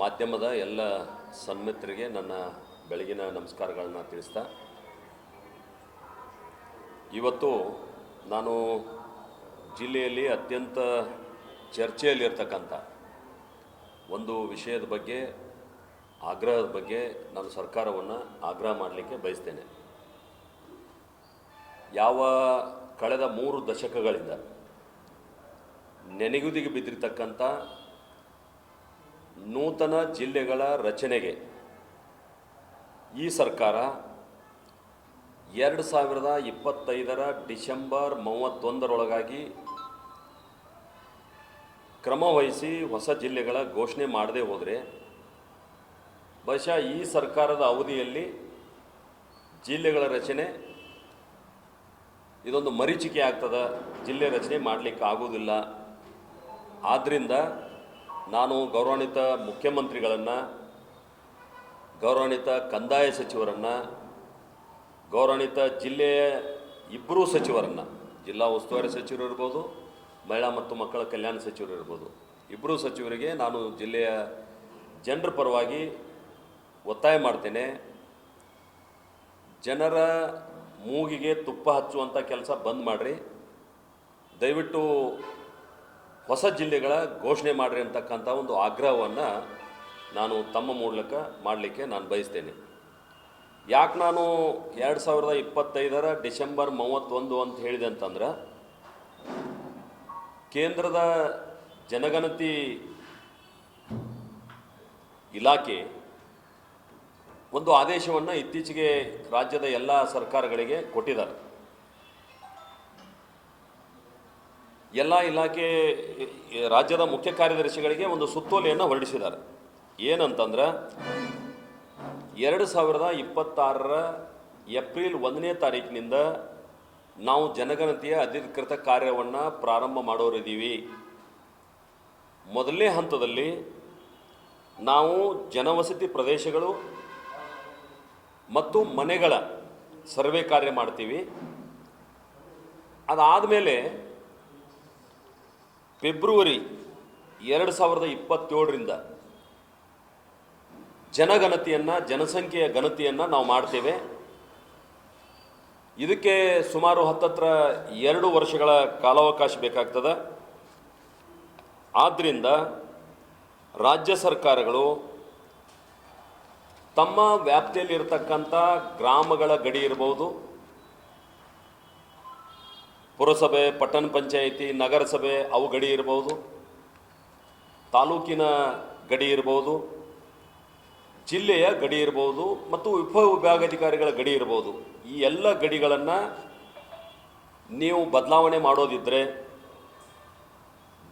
ಮಾಧ್ಯಮದ ಎಲ್ಲ ಸನ್ಮಿತ್ರಿಗೆ ನನ್ನ ಬೆಳಗಿನ ನಮಸ್ಕಾರಗಳನ್ನ ತಿಳಿಸ್ತಾ, ಇವತ್ತು ನಾನು ಜಿಲ್ಲೆಯಲ್ಲಿ ಅತ್ಯಂತ ಚರ್ಚೆಯಲ್ಲಿರ್ತಕ್ಕಂಥ ಒಂದು ವಿಷಯದ ಬಗ್ಗೆ, ಆಗ್ರಹದ ಬಗ್ಗೆ ನಾನು ಸರ್ಕಾರವನ್ನು ಆಗ್ರಹ ಮಾಡಲಿಕ್ಕೆ ಬಯಸ್ತೇನೆ. ಯಾವ ಕಳೆದ ಮೂರು ದಶಕಗಳಿಂದ ನೆನೆಗುದಿಗೆ ಬಿದ್ದಿರ್ತಕ್ಕಂಥ ನೂತನ ಜಿಲ್ಲೆಗಳ ರಚನೆಗೆ ಈ ಸರ್ಕಾರ ಎರಡು ಸಾವಿರದ ಇಪ್ಪತ್ತೈದರ ಡಿಸೆಂಬರ್ ಮೂವತ್ತೊಂದರೊಳಗಾಗಿ ಕ್ರಮವಹಿಸಿ ಹೊಸ ಜಿಲ್ಲೆಗಳ ಘೋಷಣೆ ಮಾಡದೇ ಹೋದರೆ ಬಹುಶಃ ಈ ಸರ್ಕಾರದ ಅವಧಿಯಲ್ಲಿ ಜಿಲ್ಲೆಗಳ ರಚನೆ ಇದೊಂದು ಮರೀಚಿಕೆ ಆಗ್ತದೆ, ಜಿಲ್ಲೆ ರಚನೆ ಮಾಡಲಿಕ್ಕೆ ಆಗೋದಿಲ್ಲ ಆದ್ದರಿಂದ ನಾನು ಗೌರವಾನ್ವಿತ ಮುಖ್ಯಮಂತ್ರಿಗಳನ್ನು, ಗೌರವಾನ್ವಿತ ಕಂದಾಯ ಸಚಿವರನ್ನು, ಗೌರವಾನ್ವಿತ ಜಿಲ್ಲೆಯ ಇಬ್ಬರೂ ಸಚಿವರನ್ನು, ಜಿಲ್ಲಾ ಉಸ್ತುವಾರಿ ಸಚಿವರು ಇರ್ಬೋದು, ಮಹಿಳಾ ಮತ್ತು ಮಕ್ಕಳ ಕಲ್ಯಾಣ ಸಚಿವರು ಇರ್ಬೋದು ಇಬ್ಬರೂ ಸಚಿವರಿಗೆ ನಾನು ಜಿಲ್ಲೆಯ ಜನರ ಪರವಾಗಿ ಒತ್ತಾಯ ಮಾಡ್ತೇನೆ. ಜನರ ಮೂಗಿಗೆ ತುಪ್ಪ ಹಚ್ಚುವಂಥ ಕೆಲಸ ಬಂದ್ ಮಾಡಿರಿ. ದಯವಿಟ್ಟು ಹೊಸ ಜಿಲ್ಲೆಗಳ ಘೋಷಣೆ ಮಾಡಿರಿ ಅಂತಕ್ಕಂಥ ಒಂದು ಆಗ್ರಹವನ್ನು ನಾನು ತಮ್ಮ ಮೂಲಕ ಮಾಡಲಿಕ್ಕೆ ನಾನು ಬಯಸ್ತೇನೆ. ಯಾಕೆ ನಾನು ಎರಡು ಸಾವಿರದ ಇಪ್ಪತ್ತೈದರ ಡಿಸೆಂಬರ್ ಮೂವತ್ತೊಂದು ಅಂತ ಹೇಳಿದೆ ಅಂತಂದ್ರೆ, ಕೇಂದ್ರದ ಜನಗಣತಿ ಇಲಾಖೆ ಒಂದು ಆದೇಶವನ್ನು ಇತ್ತೀಚೆಗೆ ರಾಜ್ಯದ ಎಲ್ಲ ಸರ್ಕಾರಗಳಿಗೆ ಕೊಟ್ಟಿದ್ದಾರೆ. ಎಲ್ಲ ಇಲಾಖೆ ರಾಜ್ಯದ ಮುಖ್ಯ ಕಾರ್ಯದರ್ಶಿಗಳಿಗೆ ಒಂದು ಸುತ್ತೋಲೆಯನ್ನು ಹೊರಡಿಸಿದ್ದಾರೆ. ಏನಂತಂದ್ರೆ, ಎರಡು ಸಾವಿರದ ಇಪ್ಪತ್ತಾರರ ಏಪ್ರಿಲ್ ಒಂದನೇ ತಾರೀಕಿನಿಂದ ನಾವು ಜನಗಣತಿಯ ಅಧಿಕೃತ ಕಾರ್ಯವನ್ನು ಪ್ರಾರಂಭ ಮಾಡೋರಿದ್ದೀವಿ. ಮೊದಲನೇ ಹಂತದಲ್ಲಿ ನಾವು ಜನವಸತಿ ಪ್ರದೇಶಗಳು ಮತ್ತು ಮನೆಗಳ ಸರ್ವೆ ಕಾರ್ಯ ಮಾಡ್ತೀವಿ. ಅದಾದಮೇಲೆ ಫೆಬ್ರವರಿ ಎರಡು ಸಾವಿರದ ಇಪ್ಪತ್ತೇಳರಿಂದ ಜನಗಣತಿಯನ್ನು, ಜನಸಂಖ್ಯೆಯ ಗಣತಿಯನ್ನು ನಾವು ಮಾಡ್ತೇವೆ. ಇದಕ್ಕೆ ಸುಮಾರು ಹತ್ತತ್ರ ಎರಡು ವರ್ಷಗಳ ಕಾಲಾವಕಾಶ ಬೇಕಾಗ್ತದೆ. ಆದ್ದರಿಂದ ರಾಜ್ಯ ಸರ್ಕಾರಗಳು ತಮ್ಮ ವ್ಯಾಪ್ತಿಯಲ್ಲಿರ್ತಕ್ಕಂಥ ಗ್ರಾಮಗಳ ಗಡಿ ಇರ್ಬೋದು ಪುರಸಭೆ, ಪಟ್ಟಣ ಪಂಚಾಯಿತಿ, ನಗರಸಭೆ ಅವು ಗಡಿ ಇರ್ಬೋದು. ತಾಲೂಕಿನ ಗಡಿ ಇರ್ಬೋದು. ಜಿಲ್ಲೆಯ ಗಡಿ ಇರ್ಬೋದು ಮತ್ತು ಉಪವಿಭಾಗಾಧಿಕಾರಿಗಳ ಗಡಿ ಇರ್ಬೋದು. ಈ ಎಲ್ಲ ಗಡಿಗಳನ್ನು ನೀವು ಬದಲಾವಣೆ ಮಾಡೋದಿದ್ದರೆ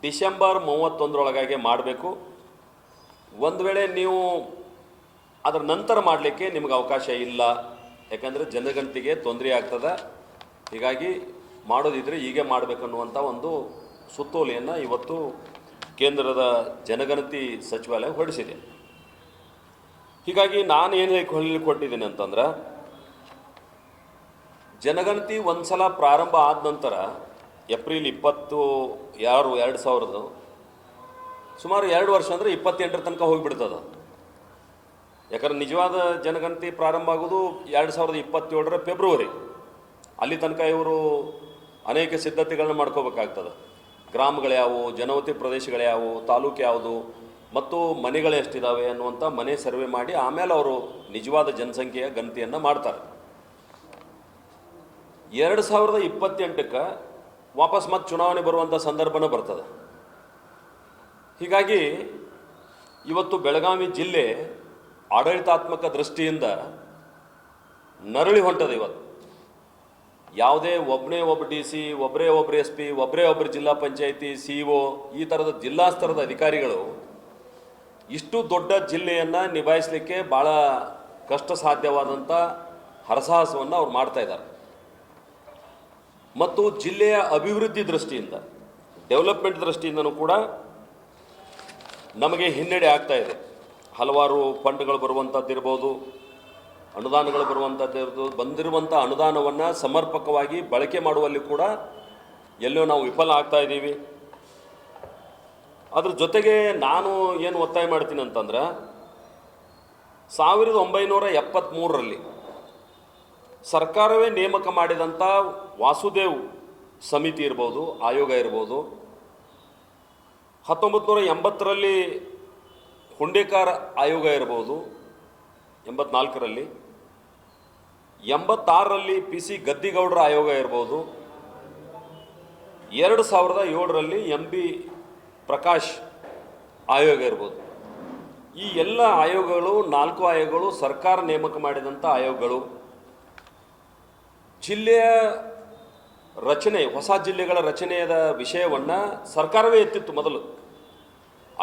ಡಿಸೆಂಬರ್ ಮೂವತ್ತೊಂದರೊಳಗಾಗಿ ಮಾಡಬೇಕು. ಒಂದು ವೇಳೆ ನೀವು ಅದರ ನಂತರ ಮಾಡಲಿಕ್ಕೆ ನಿಮಗೆ ಅವಕಾಶ ಇಲ್ಲ. ಯಾಕಂದರೆ ಜನಗಣತಿಗೆ ತೊಂದರೆ ಆಗ್ತದೆ. ಹೀಗಾಗಿ ಮಾಡೋದಿದ್ರೆ ಹೀಗೆ ಮಾಡಬೇಕನ್ನುವಂಥ ಒಂದು ಸುತ್ತೋಲೆಯನ್ನು ಇವತ್ತು ಕೇಂದ್ರದ ಜನಗಣತಿ ಸಚಿವಾಲಯ ಹೊರಡಿಸಿದೆ. ಹೀಗಾಗಿ ನಾನು ಏನು ಹೇಳಿ ಕೊಟ್ಟಿದ್ದೀನಿ ಅಂತಂದ್ರೆ, ಜನಗಣತಿ ಒಂದು ಸಲ ಪ್ರಾರಂಭ ಆದ ನಂತರ ಏಪ್ರಿಲ್ ಇಪ್ಪತ್ತು ಯಾರು ಎರಡು ಸಾವಿರದ ಸುಮಾರು ಎರಡು ವರ್ಷ ಅಂದರೆ ಇಪ್ಪತ್ತೆಂಟರ ತನಕ ಹೋಗಿಬಿಡ್ತದೆ. ಯಾಕಂದ್ರೆ ನಿಜವಾದ ಜನಗಣತಿ ಪ್ರಾರಂಭ ಆಗೋದು ಎರಡು ಸಾವಿರದ ಇಪ್ಪತ್ತೇಳರ ಫೆಬ್ರವರಿ. ಅಲ್ಲಿ ತನಕ ಇವರು ಅನೇಕ ಸಿದ್ಧತೆಗಳನ್ನ ಮಾಡ್ಕೋಬೇಕಾಗ್ತದೆ. ಗ್ರಾಮಗಳ್ಯಾವು ಜನವತಿ ಪ್ರದೇಶಗಳ್ಯಾವು ತಾಲೂಕು ಯಾವುದು, ಮತ್ತು ಮನೆಗಳು ಎಷ್ಟಿದ್ದಾವೆ ಅನ್ನುವಂಥ ಮನೆ ಸರ್ವೆ ಮಾಡಿ ಆಮೇಲೆ ಅವರು ನಿಜವಾದ ಜನಸಂಖ್ಯೆಯ ಗಣತಿಯನ್ನು ಮಾಡ್ತಾರೆ. ಎರಡು ಸಾವಿರದ ಇಪ್ಪತ್ತೆಂಟಕ್ಕೆ ವಾಪಸ್ ಮತ್ತೆ ಚುನಾವಣೆ ಬರುವಂಥ ಸಂದರ್ಭನೂ ಬರ್ತದೆ. ಹೀಗಾಗಿ ಇವತ್ತು ಬೆಳಗಾವಿ ಜಿಲ್ಲೆ ಆಡಳಿತಾತ್ಮಕ ದೃಷ್ಟಿಯಿಂದ ನರಳಿ ಹೊಂಟದೆ ಇವತ್ತು. ಯಾವುದೇ ಒಬ್ಬನೇ ಒಬ್ಬ ಡಿ ಸಿ ಒಬ್ಬರೇ ಒಬ್ಬರು ಎಸ್ ಪಿ ಒಬ್ಬರೇ ಒಬ್ಬರು ಜಿಲ್ಲಾ ಪಂಚಾಯಿತಿ, ಸಿ ಒ, ಈ ಥರದ ಜಿಲ್ಲಾ ಸ್ತರದ ಅಧಿಕಾರಿಗಳು ಇಷ್ಟು ದೊಡ್ಡ ಜಿಲ್ಲೆಯನ್ನು ನಿಭಾಯಿಸಲಿಕ್ಕೆ ಭಾಳ ಕಷ್ಟ ಸಾಧ್ಯವಾದಂಥ ಹರಸಾಹಸವನ್ನು ಅವ್ರು ಮಾಡ್ತಾ ಇದ್ದಾರೆ. ಮತ್ತು ಜಿಲ್ಲೆಯ ಅಭಿವೃದ್ಧಿ ದೃಷ್ಟಿಯಿಂದ, ಡೆವಲಪ್ಮೆಂಟ್ ದೃಷ್ಟಿಯಿಂದನೂ ಕೂಡ ನಮಗೆ ಹಿನ್ನಡೆ ಆಗ್ತಾ ಇದೆ. ಹಲವಾರು ಫಂಡ್ಗಳು ಬರುವಂಥದ್ದಿರ್ಬೋದು ಅನುದಾನಗಳು ಬರುವಂಥದ್ದು ಬಂದಿರುವಂಥ ಅನುದಾನವನ್ನು ಸಮರ್ಪಕವಾಗಿ ಬಳಕೆ ಮಾಡುವಲ್ಲಿ ಕೂಡ ಎಲ್ಲೋ ನಾವು ವಿಫಲ ಆಗ್ತಾ ಇದ್ದೀವಿ. ಅದ್ರ ಜೊತೆಗೆ ನಾನು ಏನು ಒತ್ತಾಯ ಮಾಡ್ತೀನಿ ಅಂತಂದ್ರೆ, ಸಾವಿರದ ಒಂಬೈನೂರ ಎಪ್ಪತ್ತ್ಮೂರರಲ್ಲಿ ಸರ್ಕಾರವೇ ನೇಮಕ ಮಾಡಿದಂಥ ವಾಸುದೇವ್ ಸಮಿತಿ ಇರ್ಬೋದು, ಆಯೋಗ ಇರ್ಬೋದು ಹತ್ತೊಂಬತ್ತು ನೂರ ಎಂಬತ್ತರಲ್ಲಿ ಹುಂಡೇಕಾರ ಆಯೋಗ ಇರ್ಬೋದು, ಎಂಬತ್ನಾಲ್ಕರಲ್ಲಿ ಎಂಬತ್ತಾರರಲ್ಲಿ ಪಿ ಸಿ ಗದ್ದಿಗೌಡರ ಆಯೋಗ ಇರ್ಬೋದು. ಎರಡು ಸಾವಿರದ ಏಳರಲ್ಲಿ ಎಂ ಬಿ ಪ್ರಕಾಶ್ ಆಯೋಗ ಇರ್ಬೋದು. ಈ ಎಲ್ಲ ಆಯೋಗಗಳು, ನಾಲ್ಕು ಆಯೋಗಗಳು ಸರ್ಕಾರ ನೇಮಕ ಮಾಡಿದಂಥ ಆಯೋಗಗಳು. ಜಿಲ್ಲೆಯ ರಚನೆ, ಹೊಸ ಜಿಲ್ಲೆಗಳ ರಚನೆಯದ ವಿಷಯವನ್ನು ಸರ್ಕಾರವೇ ಎತ್ತಿತ್ತು ಮೊದಲು.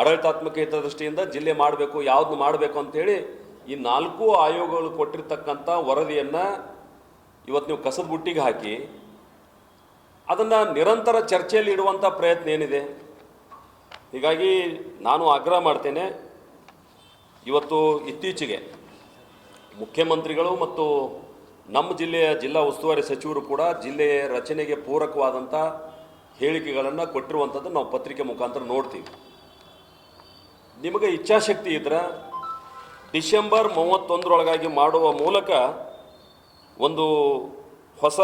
ಆಡಳಿತಾತ್ಮಕ ಹಿತದೃಷ್ಟಿಯಿಂದ ಜಿಲ್ಲೆ ಮಾಡಬೇಕು ಯಾವುದು ಮಾಡಬೇಕು ಅಂತೇಳಿ ಈ ನಾಲ್ಕು ಆಯೋಗಗಳು ಕೊಟ್ಟಿರ್ತಕ್ಕಂಥ ವರದಿಯನ್ನು ಇವತ್ತು ನೀವು ಕಸದ ಬುಟ್ಟಿಗೆ ಹಾಕಿ ಅದನ್ನು ನಿರಂತರ ಚರ್ಚೆಯಲ್ಲಿ ಇಡುವಂಥ ಪ್ರಯತ್ನ ಏನಿದೆ? ಹೀಗಾಗಿ ನಾನು ಆಗ್ರಹ ಮಾಡ್ತೇನೆ. ಇವತ್ತು ಇತ್ತೀಚೆಗೆ ಮುಖ್ಯಮಂತ್ರಿಗಳು ಮತ್ತು ನಮ್ಮ ಜಿಲ್ಲೆಯ ಜಿಲ್ಲಾ ಉಸ್ತುವಾರಿ ಸಚಿವರು ಕೂಡ ಜಿಲ್ಲೆಯ ರಚನೆಗೆ ಪೂರಕವಾದಂಥ ಹೇಳಿಕೆಗಳನ್ನು ಕೊಟ್ಟಿರುವಂಥದ್ದು ನಾವು ಪತ್ರಿಕೆ ಮುಖಾಂತರ ನೋಡ್ತೀವಿ. ನಿಮಗೆ ಇಚ್ಛಾಶಕ್ತಿ ಇದ್ರೆ ಡಿಸೆಂಬರ್ ಮೂವತ್ತೊಂದರೊಳಗಾಗಿ ಮಾಡುವ ಮೂಲಕ ಒಂದು ಹೊಸ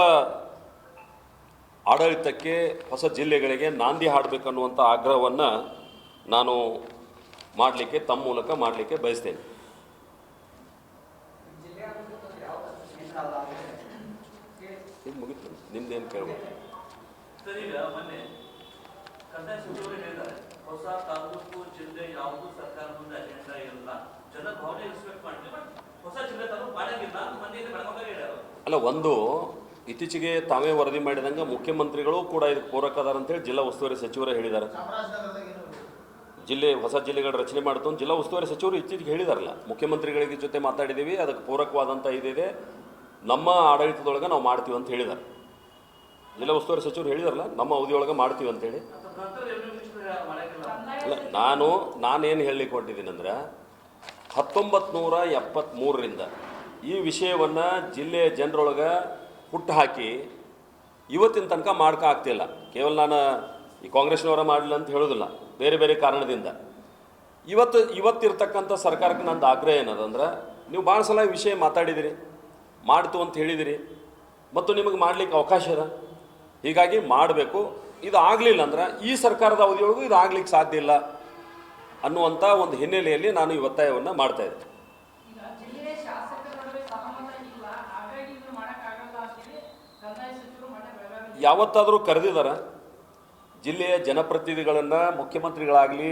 ಆಡಳಿತಕ್ಕೆ, ಹೊಸ ಜಿಲ್ಲೆಗಳಿಗೆ ನಾಂದಿ ಹಾಡಬೇಕನ್ನುವಂಥ ಆಗ್ರಹವನ್ನು ನಾನು ಮಾಡಲಿಕ್ಕೆ, ತಮ್ಮ ಮೂಲಕ ಮಾಡಲಿಕ್ಕೆ ಬಯಸ್ತೇನೆ. ಇದು ಮುಗಿತು. ನಿಮ್ದೇನು ಹೇಳಿದ್ದಾರೆ, ಹೊಸ ತಾಲೂಕು, ಜಿಲ್ಲೆ ಯಾವುದು ಸರ್ಕಾರ ಮುಂದೆ ಅಜೆಂಡಾ ಇಲ್ಲ. ಜನ ಭಾವನೆ ರೆಸ್ಪೆಕ್ಟ್ ಮಾಡ್ತೀವಿ ಬಟ್ ಹೊಸ ಜಿಲ್ಲೆ ತಾಲೂಕು ಮಾಡಂಗಿಲ್ಲ ಅಂತ ಮೊನ್ನೆ ಬೆಳಗಾವಿ ಹೇಳ್ಯಾರ. ಅಲ್ಲ ಒಂದು ಇತ್ತೀಚೆಗೆ ತಾವೇ ವರದಿ ಮಾಡಿದಂಗೆ ಮುಖ್ಯಮಂತ್ರಿಗಳು ಕೂಡ ಇದಕ್ಕೆ ಪೂರಕ ಅದಾರ ಅಂತೇಳಿ ಜಿಲ್ಲಾ ಉಸ್ತುವಾರಿ ಸಚಿವರೇ ಹೇಳಿದ್ದಾರೆ ಜಿಲ್ಲೆ ಹೊಸ ಜಿಲ್ಲೆಗಳ ರಚನೆ ಮಾಡ್ತು ಜಿಲ್ಲಾ ಉಸ್ತುವಾರಿ ಸಚಿವರು ಇತ್ತೀಚೆಗೆ ಹೇಳಿದಾರಲ್ಲ ಮುಖ್ಯಮಂತ್ರಿಗಳಿಗೆ ಜೊತೆ ಮಾತಾಡಿದ್ದೀವಿ ಅದಕ್ಕೆ ಪೂರಕವಾದಂಥ ಇದಿದೆ ನಮ್ಮ ಆಡಳಿತದೊಳಗೆ ನಾವು ಮಾಡ್ತೀವಿ ಅಂತ ಹೇಳಿದ್ದಾರೆ ಜಿಲ್ಲಾ ಉಸ್ತುವಾರಿ ಸಚಿವರು ಹೇಳಿದಾರಲ್ಲ ನಮ್ಮ ಅವಧಿಯೊಳಗೆ ಮಾಡ್ತೀವಿ ಅಂತೇಳಿ ಅಲ್ಲ ನಾನು ನಾನೇನು ಹೇಳಲಿಕ್ಕೆ ಕೊಟ್ಟಿದ್ದೀನಿ ಅಂದ್ರೆ ಹತ್ತೊಂಬತ್ತು ನೂರ ಎಪ್ಪತ್ತ್ಮೂರರಿಂದ ಈ ವಿಷಯವನ್ನು ಜಿಲ್ಲೆಯ ಜನರೊಳಗೆ ಹುಟ್ಟು ಹಾಕಿ ಇವತ್ತಿನ ತನಕ ಮಾಡ್ಕ ಆಗ್ತಿಲ್ಲ. ಕೇವಲ ನಾನು ಈ ಕಾಂಗ್ರೆಸ್ನವರ ಮಾಡಲಿಲ್ಲ ಅಂತ ಹೇಳೋದಿಲ್ಲ. ಬೇರೆ ಬೇರೆ ಕಾರಣದಿಂದ. ಇವತ್ತು ಇವತ್ತಿರ್ತಕ್ಕಂಥ ಸರ್ಕಾರಕ್ಕೆ ನಂದು ಆಗ್ರಹ ಏನದಂದ್ರೆ ನೀವು ಭಾಳ ಸಲ ವಿಷಯ ಮಾತಾಡಿದಿರಿ, ಮಾಡ್ತು ಅಂತ ಹೇಳಿದಿರಿ, ಮತ್ತು ನಿಮಗೆ ಮಾಡ್ಲಿಕ್ಕೆ ಅವಕಾಶ ಇದೆ ಹೀಗಾಗಿ ಮಾಡಬೇಕು. ಇದು ಆಗಲಿಲ್ಲ ಅಂದ್ರೆ ಈ ಸರ್ಕಾರದ ಅವಧಿಯೊಳಗೂ ಇದು ಆಗ್ಲಿಕ್ಕೆ ಸಾಧ್ಯ ಇಲ್ಲ. ಅನ್ನುವಂಥ ಒಂದು ಹಿನ್ನೆಲೆಯಲ್ಲಿ ನಾನು ಈ ಒತ್ತಾಯವನ್ನು ಮಾಡ್ತಾ ಇದ್ದೆ. ಯಾವತ್ತಾದರೂ ಕರೆದಿದ್ದಾರೆ ಜಿಲ್ಲೆಯ ಜನಪ್ರತಿನಿಧಿಗಳನ್ನು ಮುಖ್ಯಮಂತ್ರಿಗಳಾಗಲಿ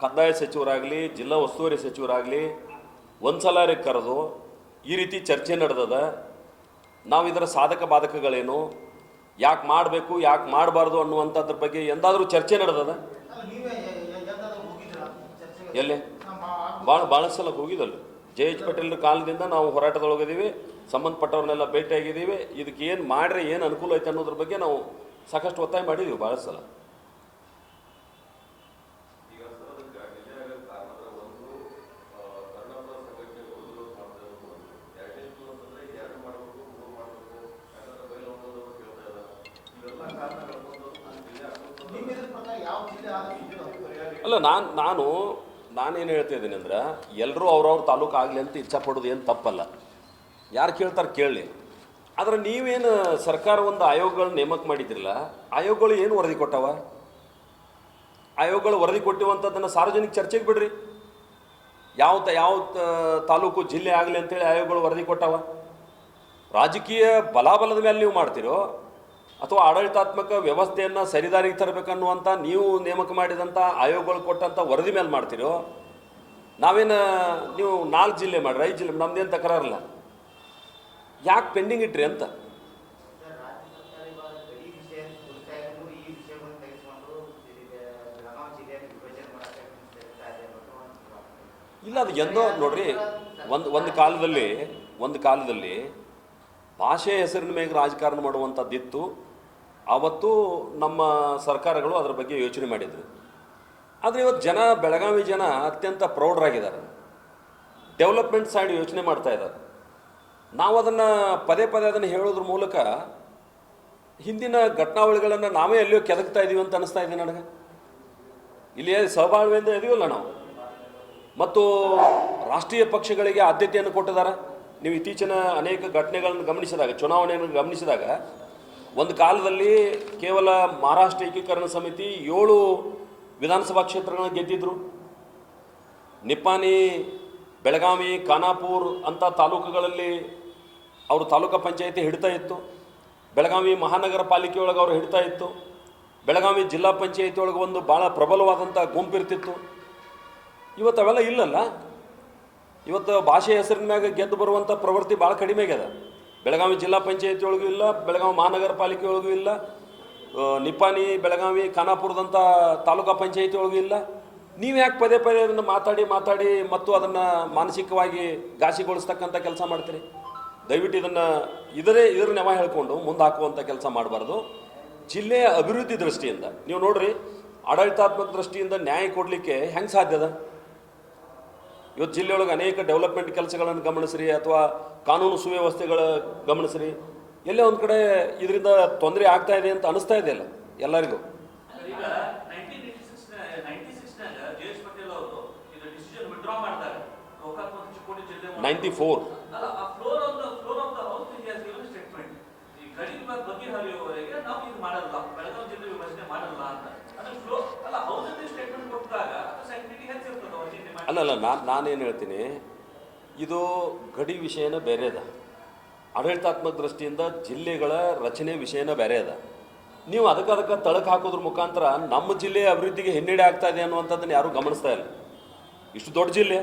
ಕಂದಾಯ ಸಚಿವರಾಗಲಿ ಜಿಲ್ಲಾ ಉಸ್ತುವಾರಿ ಸಚಿವರಾಗಲಿ ಒಂದು ಸಲ ಕರೆದು ಈ ರೀತಿ ಚರ್ಚೆ ನಡೆದದ. ನಾವು ಇದರ ಸಾಧಕ ಬಾಧಕಗಳೇನು? ಯಾಕೆ ಮಾಡಬೇಕು ಯಾಕೆ ಮಾಡಬಾರ್ದು ಅನ್ನುವಂಥದ್ರ ಬಗ್ಗೆ ಎಂದಾದರೂ ಚರ್ಚೆ ನಡೆದದ? ಎಲ್ಲಿ? ಭಾಳ ಭಾಳ ಸಲ ಹೋಗಿದ್ದಲ್ಲಿ ಜೆ ಎಚ್ ಪಟೇಲ್ರ ಕಾಲದಿಂದ ನಾವು ಹೋರಾಟದೊಳಗಿದ್ದೀವಿ ಸಂಬಂಧಪಟ್ಟವ್ರನ್ನೆಲ್ಲ ಭೇಟಿಯಾಗಿದ್ದೀವಿ. ಇದಕ್ಕೆ ಏನು ಮಾಡ್ರೆ ಏನು ಅನುಕೂಲ ಐತೆ ಅನ್ನೋದ್ರ ಬಗ್ಗೆ ನಾವು ಸಾಕಷ್ಟು ಒತ್ತಾಯ ಮಾಡಿದ್ದೀವಿ ಭಾಳ ಸಲ ಅಲ್ಲ ನಾನು ನಾನು ನಾನೇನು ಹೇಳ್ತಾ ಇದ್ದೀನಿ ಅಂದ್ರೆ ಎಲ್ಲರೂ ಅವ್ರವ್ರ ತಾಲೂಕು ಆಗಲಿ ಅಂತ ಇಚ್ಛಪಡೋದು ಏನು ತಪ್ಪಲ್ಲ. ಯಾರು ಕೇಳ್ತಾರೆ ಕೇಳಲಿ ಆದರೆ ನೀವೇನು ಸರ್ಕಾರ ಒಂದು ಆಯೋಗಗಳ ನೇಮಕ ಮಾಡಿದ್ರಲ್ಲ, ಆಯೋಗಗಳು ಏನು ವರದಿ ಕೊಟ್ಟವ? ಆಯೋಗಗಳು ವರದಿ ಕೊಟ್ಟಿವಂಥದ್ದನ್ನು ಸಾರ್ವಜನಿಕ ಚರ್ಚೆಗೆ ಬಿಡ್ರಿ. ಯಾವ ತ, ಯಾವ ತಾಲೂಕು ಜಿಲ್ಲೆ ಆಗಲಿ ಅಂತೇಳಿ ಆಯೋಗಗಳು ವರದಿ ಕೊಟ್ಟವ? ರಾಜಕೀಯ ಬಲಾಬಲದ ಮೇಲೆ ನೀವು ಮಾಡ್ತೀರೋ ಅಥವಾ ಆಡಳಿತಾತ್ಮಕ ವ್ಯವಸ್ಥೆಯನ್ನು ಸರಿದಾರಿಗೆ ತರಬೇಕನ್ನುವಂಥ ನೀವು ನೇಮಕ ಮಾಡಿದಂಥ ಆಯೋಗಗಳು ಕೊಟ್ಟಂಥ ವರದಿ ಮೇಲೆ ಮಾಡ್ತೀರೋ, ನಾವೇನು, ನೀವು ನಾಲ್ಕು ಜಿಲ್ಲೆ ಮಾಡಿರಿ, ಐದು ಜಿಲ್ಲೆ ನಮ್ದೇನು ತಕರಾರಿಲ್ಲ. ಯಾಕೆ ಪೆಂಡಿಂಗ್ ಇಟ್ರಿ ಅಂತ? ಇಲ್ಲ, ಅದು ಎಂದೋ ನೋಡ್ರಿ, ಒಂದು ಒಂದು ಕಾಲದಲ್ಲಿ ಒಂದು ಕಾಲದಲ್ಲಿ ಭಾಷೆ ಹೆಸರಿನ ಮೇಲೆ ರಾಜಕಾರಣ ಮಾಡುವಂಥದ್ದಿತ್ತು ಆವತ್ತು ನಮ್ಮ ಸರ್ಕಾರಗಳು ಅದರ ಬಗ್ಗೆ ಯೋಚನೆ ಮಾಡಿದರು. ಆದರೆ ಇವತ್ತು ಜನ, ಬೆಳಗಾವಿ ಜನ ಅತ್ಯಂತ ಪ್ರೌಢರಾಗಿದ್ದಾರೆ. ಡೆವಲಪ್ಮೆಂಟ್ ಸೈಡ್ ಯೋಚನೆ ಮಾಡ್ತಾ ಇದ್ದಾರೆ. ನಾವು ಅದನ್ನು ಪದೇ ಪದೇ ಅದನ್ನು ಹೇಳೋದ್ರ ಮೂಲಕ ಹಿಂದಿನ ಘಟನಾವಳಿಗಳನ್ನು ನಾವೇ ಎಲ್ಲಿಯೋ ಕೆದಕ್ತಾ ಇದ್ದೀವಿ ಅಂತ ಅನಿಸ್ತಾ ಇದೆ ನನಗೆ. ಇಲ್ಲಿ ಸಹಬಾಳ್ವೆಯಿಂದ ಇದೀವಲ್ಲ ನಾವು. ಮತ್ತು ರಾಷ್ಟ್ರೀಯ ಪಕ್ಷಗಳಿಗೆ ಆದ್ಯತೆಯನ್ನು ಕೊಟ್ಟಿದ್ದಾರೆ. ನೀವು ಇತ್ತೀಚಿನ ಅನೇಕ ಘಟನೆಗಳನ್ನು ಗಮನಿಸಿದಾಗ, ಚುನಾವಣೆಯನ್ನು ಗಮನಿಸಿದಾಗ, ಒಂದು ಕಾಲದಲ್ಲಿ ಕೇವಲ ಮಹಾರಾಷ್ಟ್ರ ಏಕೀಕರಣ ಸಮಿತಿ ಏಳು ವಿಧಾನಸಭಾ ಕ್ಷೇತ್ರಗಳನ್ನು ಗೆದ್ದಿದ್ರು. ನಿಪ್ಪಾನಿ ಬೆಳಗಾವಿ, ಖಾನಾಪುರ್ ಅಂಥ ತಾಲೂಕುಗಳಲ್ಲಿ ಅವರು ತಾಲೂಕು ಪಂಚಾಯಿತಿ ಹಿಡಿತಾ ಇತ್ತು. ಬೆಳಗಾವಿ ಮಹಾನಗರ ಪಾಲಿಕೆಯೊಳಗೆ ಅವರು ಹಿಡಿತಾ ಇತ್ತು. ಬೆಳಗಾವಿ ಜಿಲ್ಲಾ ಪಂಚಾಯಿತಿಯೊಳಗೆ ಒಂದು ಭಾಳ ಪ್ರಬಲವಾದಂಥ ಗುಂಪಿರ್ತಿತ್ತು. ಇವತ್ತು ಅವೆಲ್ಲ ಇಲ್ಲಲ್ಲ? ಇವತ್ತು ಭಾಷೆ ಹೆಸರಿನ ಮ್ಯಾಗ ಗೆದ್ದು ಬರುವಂಥ ಪ್ರವೃತ್ತಿ ಭಾಳ ಕಡಿಮೆ ಆಗ್ಯದ. ಬೆಳಗಾವಿ ಜಿಲ್ಲಾ ಪಂಚಾಯತಿ ಒಳಗೂ ಇಲ್ಲ, ಬೆಳಗಾವಿ ಮಹಾನಗರ ಪಾಲಿಕೆ ಒಳಗೂ ಇಲ್ಲ ನಿಪಾನಿ ಬೆಳಗಾವಿ ಖಾನಾಪುರದಂಥ ತಾಲೂಕಾ ಪಂಚಾಯತಿ ಒಳಗೂ ಇಲ್ಲ. ನೀವು ಯಾಕೆ ಪದೇ ಪದೇ ಅದನ್ನು ಮಾತಾಡಿ ಮಾತಾಡಿ ಮತ್ತು ಅದನ್ನು ಮಾನಸಿಕವಾಗಿ ಘಾಸಿಗೊಳಿಸ್ತಕ್ಕಂಥ ಕೆಲಸ ಮಾಡ್ತೀರಿ? ದಯವಿಟ್ಟು ಇದನ್ನು ಇದರೇ ಇದರ ನೆವ ಹೇಳ್ಕೊಂಡು ಮುಂದೆ ಹಾಕುವಂಥ ಕೆಲಸ ಮಾಡಬಾರ್ದು. ಜಿಲ್ಲೆಯ ಅಭಿವೃದ್ಧಿ ದೃಷ್ಟಿಯಿಂದ, ನೀವು ನೋಡ್ರಿ, ಆಡಳಿತಾತ್ಮಕ ದೃಷ್ಟಿಯಿಂದ ನ್ಯಾಯ ಕೊಡಲಿಕ್ಕೆ ಹೆಂಗೆ ಸಾಧ್ಯದ ಇವತ್ತು ಜಿಲ್ಲೆಯೊಳಗೆ ಅನೇಕ ಡೆವಲಪ್ಮೆಂಟ್ ಕೆಲಸಗಳನ್ನು ಗಮನಿಸ್ರಿ ಅಥವಾ ಕಾನೂನು ಸುವ್ಯವಸ್ಥೆಗಳ ಗಮನಿಸ್ರಿ. ಎಲ್ಲೇ ಒಂದು ಕಡೆ ಇದರಿಂದ ತೊಂದರೆ ಆಗ್ತಾ ಇದೆ ಅಂತ ಅನಿಸ್ತಾ ಇದೆಯಲ್ಲ ಎಲ್ಲರಿಗೂ? Ninety nineteen eighty six ninety ಸಿಕ್ಸ್ನಾಗ J S Patel ಅವರು ಇದು ಡಿಸಿಷನ್ ವಿಡ್ರಾ ಮಾಡ್ತಾರೆ ಗೋಕಾಕ್ ಮತ್ತು ಚಿಕ್ಕೋಡಿ ಜಿಲ್ಲೆ ಒಳಗೆ. ನೈಂಟಿ ಫೋರ್ ಅಲ್ಲ ಆ floor of the floor of the house has given statement ಈ ಗಡಿ ವಿವಾದ ಬಗೆಹರಿಯುವವರೆಗೆ ನಾವು ಇದು ಮಾಡಲ್ಲ ಬೆಳಗಾವಿ ಜಿಲ್ಲೆ ವಿಭಜನೆ ಮಾಡಲ್ಲ ಅಂತ ಅದು ಫ್ಲೋ ಅಲ್ಲ ಹೌಸ್ ಅಂತ ಸ್ಟೇಟ್ಮೆಂಟ್ ಕೊಟ್ಟಾಗ ಅದು ಸೈಂಟಿಫಿಕ್ ಹೆಚ್ಚಿರ್ತದೆ ಅವತ್ತಿನ ಅಲ್ಲ ಅಲ್ಲ ನಾನು, ನಾನೇನು ಹೇಳ್ತೀನಿ, ಇದು ಗಡಿ ವಿಷಯನ ಬೇರೆ ಅದ ಆಡಳಿತಾತ್ಮಕ ದೃಷ್ಟಿಯಿಂದ ಜಿಲ್ಲೆಗಳ ರಚನೆ ವಿಷಯನ ಬೇರೆ ಅದ ನೀವು ಅದಕ್ಕೆ ಅದಕ್ಕೆ ತಳಕ್ಕೆ ಹಾಕೋದ್ರ ಮುಖಾಂತರ ನಮ್ಮ ಜಿಲ್ಲೆಯ ಅಭಿವೃದ್ಧಿಗೆ ಹಿನ್ನಡೆ ಆಗ್ತಾ ಇದೆ ಅನ್ನುವಂಥದ್ದನ್ನು ಯಾರೂ ಗಮನಿಸ್ತಾ ಇಲ್ಲ. ಇಷ್ಟು ದೊಡ್ಡ ಜಿಲ್ಲೆ.